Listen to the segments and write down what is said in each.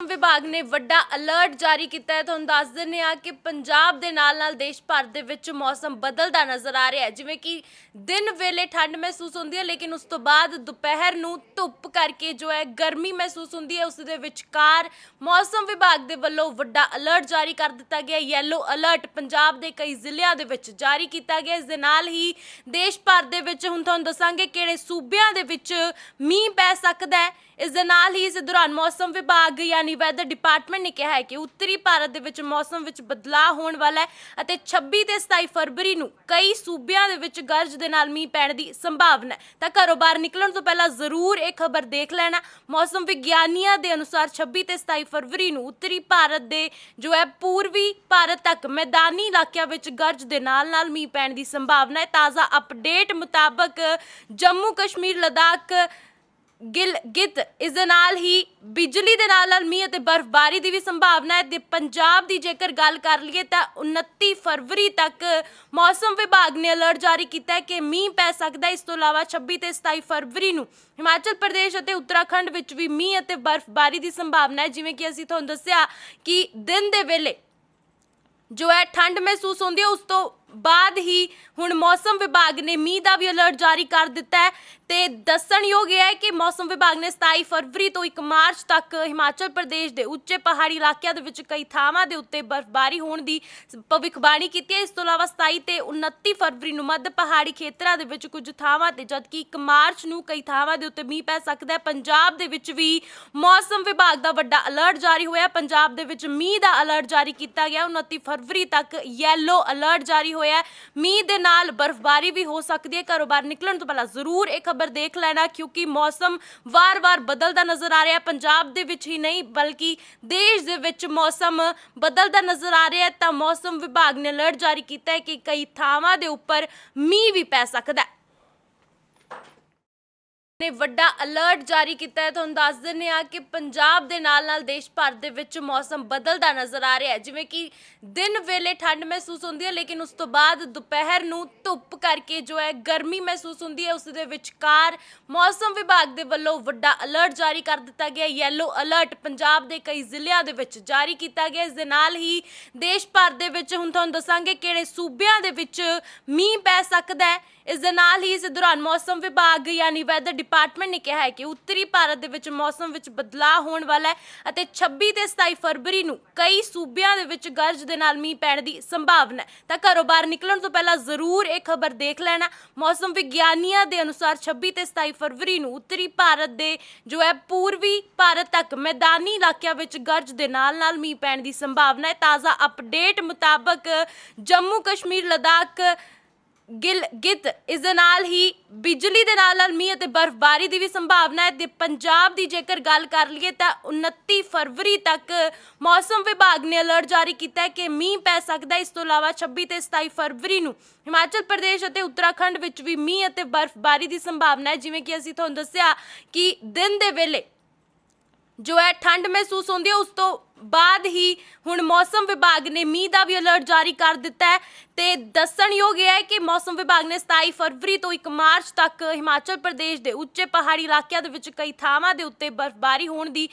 ਵਿਭਾਗ ਨੇ ਵੱਡਾ ਅਲਰਟ ਜਾਰੀ ਕੀਤਾ ਹੈ। ਤੁਹਾਨੂੰ ਦੱਸ ਦਿੰਦੇ ਆ ਕਿ ਪੰਜਾਬ ਦੇ ਨਾਲ-ਨਾਲ ਦੇਸ਼ ਭਰ ਦੇ ਵਿੱਚ ਮੌਸਮ ਬਦਲਦਾ ਨਜ਼ਰ ਆ ਰਿਹਾ ਹੈ। ਜਿਵੇਂ ਕਿ ਦਿਨ ਵੇਲੇ ਠੰਡ ਮਹਿਸੂਸ ਹੁੰਦੀ ਹੈ, ਲੇਕਿਨ ਉਸ ਤੋਂ ਬਾਅਦ ਦੁਪਹਿਰ ਨੂੰ ਧੁੱਪ ਕਰਕੇ ਜੋ ਹੈ ਗਰਮੀ ਮਹਿਸੂਸ ਹੁੰਦੀ ਹੈ, ਉਸ ਦੇ ਵਿਚਕਾਰ ਮੌਸਮ ਵਿਭਾਗ ਦੇ ਵੱਲੋਂ ਵੱਡਾ ਅਲਰਟ ਜਾਰੀ ਕਰ ਦਿੱਤਾ ਗਿਆ ਯੈਲੋ ਅਲਰਟ ਪੰਜਾਬ ਦੇ ਕਈ ਜ਼ਿਲ੍ਹਿਆਂ ਦੇ ਵਿੱਚ ਜਾਰੀ ਕੀਤਾ ਗਿਆ ਇਸ ਦੇ ਨਾਲ ਹੀ ਦੇਸ਼ ਭਰ ਦੇ ਵਿੱਚ ਹੁਣ ਤੁਹਾਨੂੰ ਦੱਸਾਂਗੇ ਕਿਹੜੇ ਸੂਬਿਆਂ ਦੇ ਵਿੱਚ ਮੀਂਹ ਪੈ ਸਕਦਾ ਹੈ। ਇਸ ਦੇ ਨਾਲ ਹੀ ਇਸ ਦੌਰਾਨ ਮੌਸਮ ਵਿਭਾਗ, ਯਾਨੀ ਵੈਦਰ ਡਿਪਾਰਟਮੈਂਟ ਨੇ ਕਿਹਾ ਹੈ ਕਿ ਉੱਤਰੀ ਭਾਰਤ ਦੇ ਵਿੱਚ ਮੌਸਮ ਵਿੱਚ ਬਦਲਾਅ ਹੋਣ ਵਾਲਾ ਹੈ ਅਤੇ 26 ਤੇ 27 ਫਰਵਰੀ ਨੂੰ ਕਈ ਸੂਬਿਆਂ ਦੇ ਵਿੱਚ ਗਰਜ ਦੇ ਨਾਲ ਮੀਂਹ ਪੈਣ ਦੀ ਸੰਭਾਵਨਾ ਹੈ। ਤਾਂ ਘਰੋਂ ਬਾਹਰ ਨਿਕਲਣ ਤੋਂ ਪਹਿਲਾਂ ਜ਼ਰੂਰ ਇਹ ਖਬਰ ਦੇਖ ਲੈਣਾ। ਮੌਸਮ ਵਿਗਿਆਨੀਆਂ ਦੇ ਅਨੁਸਾਰ 26 ਤੇ 27 ਫਰਵਰੀ ਨੂੰ ਉੱਤਰੀ ਭਾਰਤ ਦੇ ਜੋ ਹੈ ਪੂਰਬੀ ਭਾਰਤ ਤੱਕ ਮੈਦਾਨੀ ਇਲਾਕਿਆਂ ਵਿੱਚ ਗਰਜ ਦੇ ਨਾਲ ਨਾਲ ਮੀਂਹ ਪੈਣ ਦੀ ਸੰਭਾਵਨਾ ਹੈ। ਤਾਜ਼ਾ ਅਪਡੇਟ ਮੁਤਾਬਕ ਜੰਮੂ ਕਸ਼ਮੀਰ, ਲਦਾਖ ਗਿਲ ਗਿੱਤ ਇਸ ਦੇ ਨਾਲ ਹੀ ਬਿਜਲੀ ਦੇ ਨਾਲ ਨਾਲ ਮੀਂਹ ਅਤੇ ਬਰਫ਼ਬਾਰੀ ਦੀ ਵੀ ਸੰਭਾਵਨਾ ਹੈ। ਤੇ ਪੰਜਾਬ ਦੀ ਜੇਕਰ ਗੱਲ ਕਰ ਲਈਏ ਤਾਂ 29 ਫਰਵਰੀ ਤੱਕ ਮੌਸਮ ਵਿਭਾਗ ਨੇ ਅਲਰਟ ਜਾਰੀ ਕੀਤਾ ਹੈ ਕਿ ਮੀਂਹ ਪੈ ਸਕਦਾ ਹੈ। ਇਸ ਤੋਂ ਇਲਾਵਾ 26 ਤੇ 27 ਫਰਵਰੀ ਨੂੰ ਹਿਮਾਚਲ ਪ੍ਰਦੇਸ਼ ਅਤੇ ਉੱਤਰਾਖੰਡ ਵਿੱਚ ਵੀ ਮੀਂਹ ਅਤੇ ਬਰਫ਼ਬਾਰੀ ਦੀ ਸੰਭਾਵਨਾ ਹੈ। ਜਿਵੇਂ ਕਿ ਅਸੀਂ ਤੁਹਾਨੂੰ ਦੱਸਿਆ ਕਿ ਦਿਨ ਦੇ ਵੇਲੇ ਜੋ ਹੈ ਠੰਡ ਮਹਿਸੂਸ ਹੁੰਦੀ ਹੈ, ਉਸ ਤੋਂ ਬਾਅਦ ਹੀ ਹੁਣ ਮੌਸਮ ਵਿਭਾਗ ਨੇ ਮੀਂਹ ਦਾ ਵੀ ਅਲਰਟ ਜਾਰੀ ਕਰ ਦਿੱਤਾ ਹੈ ਤੇ ਦੱਸਣਯੋਗ ਇਹ ਹੈ ਕਿ ਮੌਸਮ ਵਿਭਾਗ ਨੇ 27 ਫਰਵਰੀ ਤੋਂ 1 ਮਾਰਚ ਤੱਕ ਹਿਮਾਚਲ ਪ੍ਰਦੇਸ਼ ਦੇ ਉੱਚੇ ਪਹਾੜੀ ਇਲਾਕਿਆਂ ਦੇ ਵਿੱਚ ਕਈ ਥਾਵਾਂ ਦੇ ਉੱਤੇ ਬਰਫ਼ਬਾਰੀ ਹੋਣ ਦੀ ਭਵਿੱਖਬਾਣੀ ਕੀਤੀ ਹੈ। ਇਸ ਤੋਂ ਇਲਾਵਾ 27 ਤੇ 29 ਫਰਵਰੀ ਨੂੰ ਮੱਧ ਪਹਾੜੀ ਖੇਤਰਾਂ ਦੇ ਵਿੱਚ ਕੁਝ ਥਾਵਾਂ ਤੇ ਜਦਕਿ 1 ਮਾਰਚ ਨੂੰ ਕਈ ਥਾਵਾਂ ਦੇ ਉੱਤੇ ਮੀਂਹ ਪੈ ਸਕਦਾ ਹੈ। ਪੰਜਾਬ ਦੇ ਵਿੱਚ ਵੀ ਮੌਸਮ ਵਿਭਾਗ ਦਾ ਵੱਡਾ ਅਲਰਟ ਜਾਰੀ ਹੋਇਆ ਪੰਜਾਬ ਦੇ ਵਿੱਚ ਮੀਂਹ ਦਾ ਅਲਰਟ ਜਾਰੀ ਕੀਤਾ ਗਿਆ। 29 ਫਰਵਰੀ ਤੱਕ ਯੈਲੋ ਅਲਰਟ ਜਾਰੀ ਹੋਇਆ ਮੀਂਹ ਦੇ ਨਾਲ ਬਰਫ਼ਬਾਰੀ ਵੀ ਹੋ ਸਕਦੀ ਹੈ। ਘਰੋਂ ਬਾਹਰ ਨਿਕਲਣ ਤੋਂ ਪਹਿਲਾਂ ਜ਼ਰੂਰ ਇਹ ਖਬਰ ਦੇਖ ਲੈਣਾ, ਕਿਉਂਕਿ ਮੌਸਮ ਵਾਰ-ਵਾਰ ਬਦਲਦਾ ਨਜ਼ਰ ਆ ਰਿਹਾ ਪੰਜਾਬ ਦੇ ਵਿੱਚ ਹੀ ਨਹੀਂ, ਬਲਕਿ ਦੇਸ਼ ਦੇ ਵਿੱਚ ਮੌਸਮ ਬਦਲਦਾ ਨਜ਼ਰ ਆ ਰਿਹਾ ਤਾਂ ਮੌਸਮ ਵਿਭਾਗ ਨੇ ਅਲਰਟ ਜਾਰੀ ਕੀਤਾ ਹੈ ਕਿ ਕਈ ਥਾਵਾਂ ਦੇ ਉੱਪਰ ਮੀਂਹ ਵੀ ਪੈ ਸਕਦਾ ਹੈ। ਨੇ ਵੱਡਾ ਅਲਰਟ ਜਾਰੀ ਕੀਤਾ ਹੈ। ਤੁਹਾਨੂੰ ਦੱਸ ਦਿੰਦੇ ਆ ਕਿ ਪੰਜਾਬ ਦੇ ਨਾਲ-ਨਾਲ ਦੇਸ਼ ਭਰ ਦੇ ਵਿੱਚ ਮੌਸਮ ਬਦਲਦਾ ਨਜ਼ਰ ਆ ਰਿਹਾ ਹੈ। ਜਿਵੇਂ ਕਿ ਦਿਨ ਵੇਲੇ ਠੰਡ ਮਹਿਸੂਸ ਹੁੰਦੀ ਹੈ, ਲੇਕਿਨ ਉਸ ਤੋਂ ਬਾਅਦ ਦੁਪਹਿਰ ਨੂੰ ਧੁੱਪ ਕਰਕੇ ਜੋ ਹੈ ਗਰਮੀ ਮਹਿਸੂਸ ਹੁੰਦੀ ਹੈ, ਉਸ ਦੇ ਵਿਚਕਾਰ ਮੌਸਮ ਵਿਭਾਗ ਦੇ ਵੱਲੋਂ ਵੱਡਾ ਅਲਰਟ ਜਾਰੀ ਕਰ ਦਿੱਤਾ ਗਿਆ ਯੈਲੋ ਅਲਰਟ ਪੰਜਾਬ ਦੇ ਕਈ ਜ਼ਿਲ੍ਹਿਆਂ ਦੇ ਵਿੱਚ ਜਾਰੀ ਕੀਤਾ ਗਿਆ ਇਸ ਦੇ ਨਾਲ ਹੀ ਦੇਸ਼ ਭਰ ਦੇ ਵਿੱਚ ਹੁਣ ਤੁਹਾਨੂੰ ਦੱਸਾਂਗੇ ਕਿਹੜੇ ਸੂਬਿਆਂ ਦੇ ਵਿੱਚ ਮੀਂਹ ਪੈ ਸਕਦਾ ਹੈ। ਇਸ ਦੇ ਨਾਲ ਹੀ ਇਸ ਦੌਰਾਨ ਮੌਸਮ ਵਿਭਾਗ, ਯਾਨੀ ਵੈਦਰ ਡਿਪਾਰਟਮੈਂਟ ਨੇ ਕਿਹਾ ਹੈ ਕਿ ਉੱਤਰੀ ਭਾਰਤ ਦੇ ਵਿੱਚ ਮੌਸਮ ਵਿੱਚ ਬਦਲਾਅ ਹੋਣ ਵਾਲਾ ਹੈ ਅਤੇ 26 ਤੇ 27 ਫਰਵਰੀ ਨੂੰ ਕਈ ਸੂਬਿਆਂ ਦੇ ਵਿੱਚ ਗਰਜ ਦੇ ਨਾਲ ਮੀਂਹ ਪੈਣ ਦੀ ਸੰਭਾਵਨਾ ਹੈ। ਤਾਂ ਘਰੋਂ ਬਾਹਰ ਨਿਕਲਣ ਤੋਂ ਪਹਿਲਾਂ ਜ਼ਰੂਰ ਇਹ ਖਬਰ ਦੇਖ ਲੈਣਾ। ਮੌਸਮ ਵਿਗਿਆਨੀਆਂ ਦੇ ਅਨੁਸਾਰ 26 ਤੇ 27 ਫਰਵਰੀ ਨੂੰ ਉੱਤਰੀ ਭਾਰਤ ਦੇ ਜੋ ਹੈ ਪੂਰਬੀ ਭਾਰਤ ਤੱਕ ਮੈਦਾਨੀ ਇਲਾਕਿਆਂ ਵਿੱਚ ਗਰਜ ਦੇ ਨਾਲ ਨਾਲ ਮੀਂਹ ਪੈਣ ਦੀ ਸੰਭਾਵਨਾ ਹੈ। ਤਾਜ਼ਾ ਅਪਡੇਟ ਮੁਤਾਬਕ ਜੰਮੂ ਕਸ਼ਮੀਰ, ਲਦਾਖ ਗਿਲ ਗਿੱਤ ਇਸ ਦੇ ਨਾਲ ਹੀ ਬਿਜਲੀ ਦੇ ਨਾਲ ਨਾਲ ਮੀਂਹ ਅਤੇ ਬਰਫ਼ਬਾਰੀ ਦੀ ਵੀ ਸੰਭਾਵਨਾ ਹੈ। ਤੇ ਪੰਜਾਬ ਦੀ ਜੇਕਰ ਗੱਲ ਕਰ ਲਈਏ ਤਾਂ 29 ਫਰਵਰੀ ਤੱਕ ਮੌਸਮ ਵਿਭਾਗ ਨੇ ਅਲਰਟ ਜਾਰੀ ਕੀਤਾ ਹੈ ਕਿ ਮੀਂਹ ਪੈ ਸਕਦਾ ਹੈ। ਇਸ ਤੋਂ ਇਲਾਵਾ 26 ਤੇ 27 ਫਰਵਰੀ ਨੂੰ ਹਿਮਾਚਲ ਪ੍ਰਦੇਸ਼ ਅਤੇ ਉੱਤਰਾਖੰਡ ਵਿੱਚ ਵੀ ਮੀਂਹ ਅਤੇ ਬਰਫ਼ਬਾਰੀ ਦੀ ਸੰਭਾਵਨਾ ਹੈ। ਜਿਵੇਂ ਕਿ ਅਸੀਂ ਤੁਹਾਨੂੰ ਦੱਸਿਆ ਕਿ ਦਿਨ ਦੇ ਵੇਲੇ ਜੋ ਹੈ ਠੰਡ ਮਹਿਸੂਸ ਹੁੰਦੀ ਹੈ, ਉਸ ਤੋਂ ਬਾਅਦ ਹੀ ਹੁਣ ਮੌਸਮ ਵਿਭਾਗ ਨੇ ਮੀਂਹ ਦਾ ਵੀ ਅਲਰਟ ਜਾਰੀ ਕਰ ਦਿੱਤਾ ਹੈ ਤੇ ਦੱਸਣਯੋਗ ਇਹ ਹੈ ਕਿ ਮੌਸਮ ਵਿਭਾਗ ਨੇ 27 ਫਰਵਰੀ ਤੋਂ 1 ਮਾਰਚ ਤੱਕ ਹਿਮਾਚਲ ਪ੍ਰਦੇਸ਼ ਦੇ ਉੱਚੇ ਪਹਾੜੀ ਇਲਾਕਿਆਂ ਦੇ ਵਿੱਚ ਕਈ ਥਾਵਾਂ ਦੇ ਉੱਤੇ ਬਰਫ਼ਬਾਰੀ ਹੋਣ ਦੀ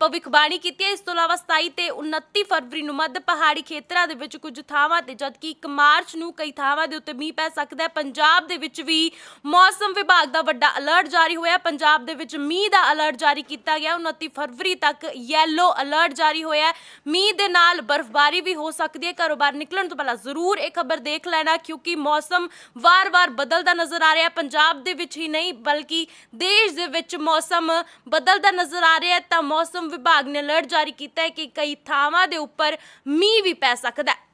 ਭਵਿੱਖਬਾਣੀ ਕੀਤੀ ਹੈ। ਇਸ ਤੋਂ ਇਲਾਵਾ 27 ਤੇ 29 ਫਰਵਰੀ ਨੂੰ ਮੱਧ ਪਹਾੜੀ ਖੇਤਰਾਂ ਦੇ ਵਿੱਚ ਕੁਝ ਥਾਵਾਂ ਤੇ, ਜਦਕਿ 1 ਮਾਰਚ ਨੂੰ ਕਈ ਥਾਵਾਂ ਦੇ ਉੱਤੇ ਮੀਂਹ ਪੈ ਸਕਦਾ ਹੈ। ਪੰਜਾਬ ਦੇ ਵਿੱਚ ਵੀ ਮੌਸਮ ਵਿਭਾਗ ਦਾ ਵੱਡਾ ਅਲਰਟ ਜਾਰੀ ਹੋਇਆ ਪੰਜਾਬ ਦੇ ਵਿੱਚ ਮੀਂਹ ਦਾ ਅਲਰਟ ਜਾਰੀ ਕੀਤਾ ਗਿਆ। 29 ਫਰਵਰੀ ਤੱਕ ਯੈਲੋ ਅਲਰਟ ਜਾਰੀ ਹੋਇਆ ਮੀਂਹ ਦੇ ਨਾਲ ਬਰਫ਼ਬਾਰੀ ਵੀ ਹੋ ਸਕਦੀ ਹੈ। ਘਰੋਂ ਬਾਹਰ ਨਿਕਲਣ ਤੋਂ ਪਹਿਲਾਂ ਜ਼ਰੂਰ ਇਹ ਖਬਰ ਦੇਖ ਲੈਣਾ, ਕਿਉਂਕਿ ਮੌਸਮ ਵਾਰ-ਵਾਰ ਬਦਲਦਾ ਨਜ਼ਰ ਆ ਰਿਹਾ ਪੰਜਾਬ ਦੇ ਵਿੱਚ ਹੀ ਨਹੀਂ, ਬਲਕਿ ਦੇਸ਼ ਦੇ ਵਿੱਚ ਮੌਸਮ ਬਦਲਦਾ ਨਜ਼ਰ ਆ ਰਿਹਾ ਤਾਂ ਮੌਸਮ ਵਿਭਾਗ ਨੇ ਅਲਰਟ ਜਾਰੀ ਕੀਤਾ ਹੈ ਕਿ ਕਈ ਥਾਵਾਂ ਦੇ ਉੱਪਰ ਮੀਂਹ ਵੀ ਪੈ ਸਕਦਾ ਹੈ।